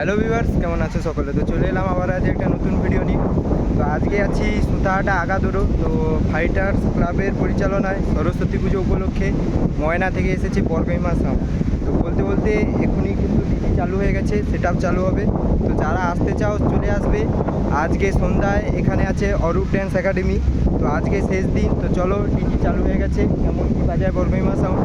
Hello viewers কেমন আছে সকলে? তো চলে এলাম আবার আজ একটা নতুন ভিডিও নিয়ে। তো আজকে আছি সুতাহাটা আগাদোরো। তো ফাইটার্স ক্লাবের পরিচালনায় সরস্বতী পুজো উপলক্ষে ময়না থেকে এসেছে বরগইমা সাউ। তো বলতে বলতে এখনই কিন্তু ডিজি চালু হয়ে গেছে সেট চালু হবে। তো যারা আসতে চাও, চলে আসবে। আজকে সন্ধ্যায় এখানে আছে অরূপ ড্যান্স একাডেমি তো আজকে শেষ দিন। তো চলো ডিজি চালু হয়ে গেছে। কেমন কি বাজায় বরগইমা সাউন্ড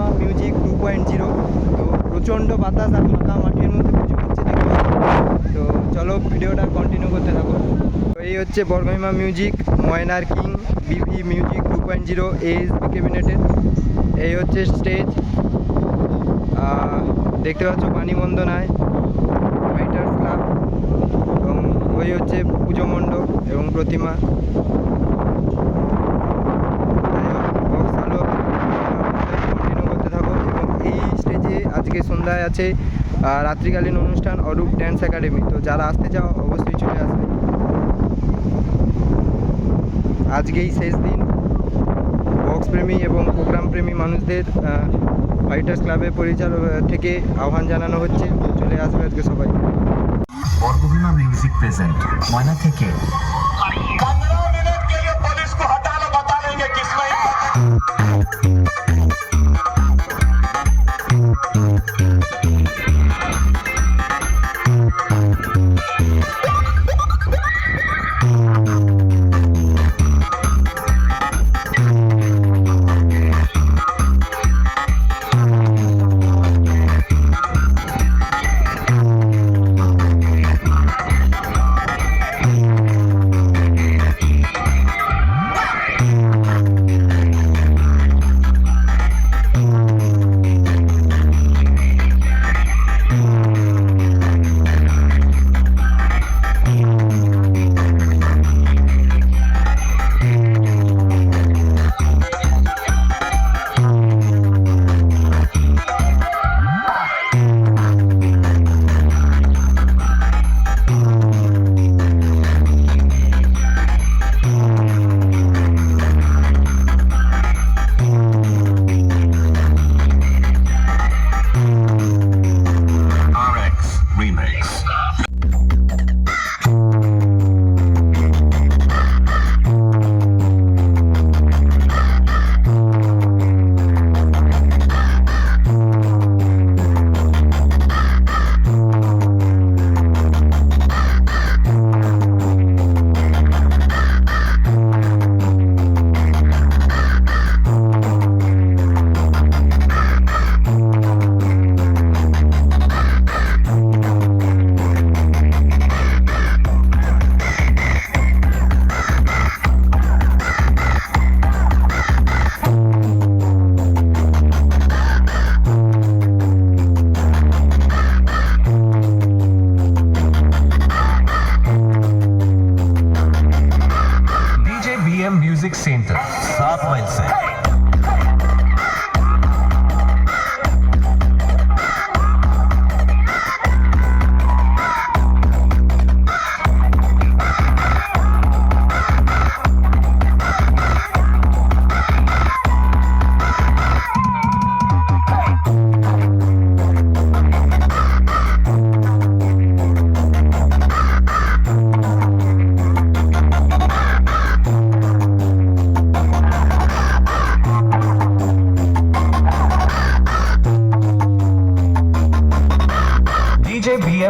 বরগইমা মিউজিক টু পয়েন্ট জিরো। তো প্রচণ্ড বাতাস আর ফাঁকা মাঠের মধ্যে পুজো হচ্ছে দেখতে। তো চলো ভিডিওটা কন্টিনিউ করতে থাকো। তো এই হচ্ছে বরগহিমা মিউজিক ময়নার কিং বিভি মিউজিক টু পয়েন্ট জিরো এইচ ক্যাবিনেটের এই হচ্ছে স্টেজ দেখতে পাচ্ছ পানি বন্দনায় ফাইটার্স ক্লাব এবং ওই হচ্ছে পুজো মণ্ডপ এবং প্রতিমা কন্টিনিউ করতে থাকো এবং এই স্টেজে আজকে সন্ধ্যায় আছে রাত্রিকালীন অনুষ্ঠান অরূপ ড্যান্স একাডেমি তো যারা আসতে চাও অবশ্যই চলে আসবে। আজকেই শেষ দিন। বক্সপ্রেমী এবং প্রোগ্রামপ্রেমী মানুষদের ফাইটার্স ক্লাবের পরিচালক থেকে আহ্বান জানানো হচ্ছে। চলে আসবে আজকে সবাই। বর্গভীমা মিউজিক প্রেজেন্ট ময়না থেকে।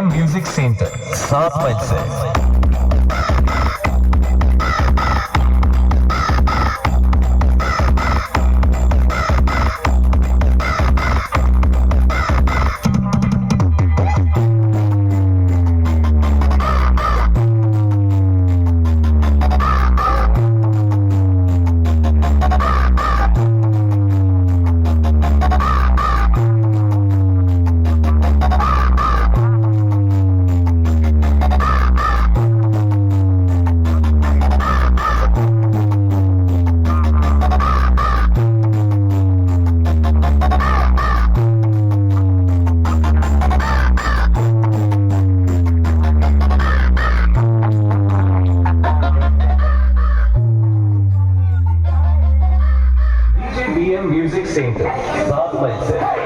DJ BM Music Center सात माइल से 啥没说。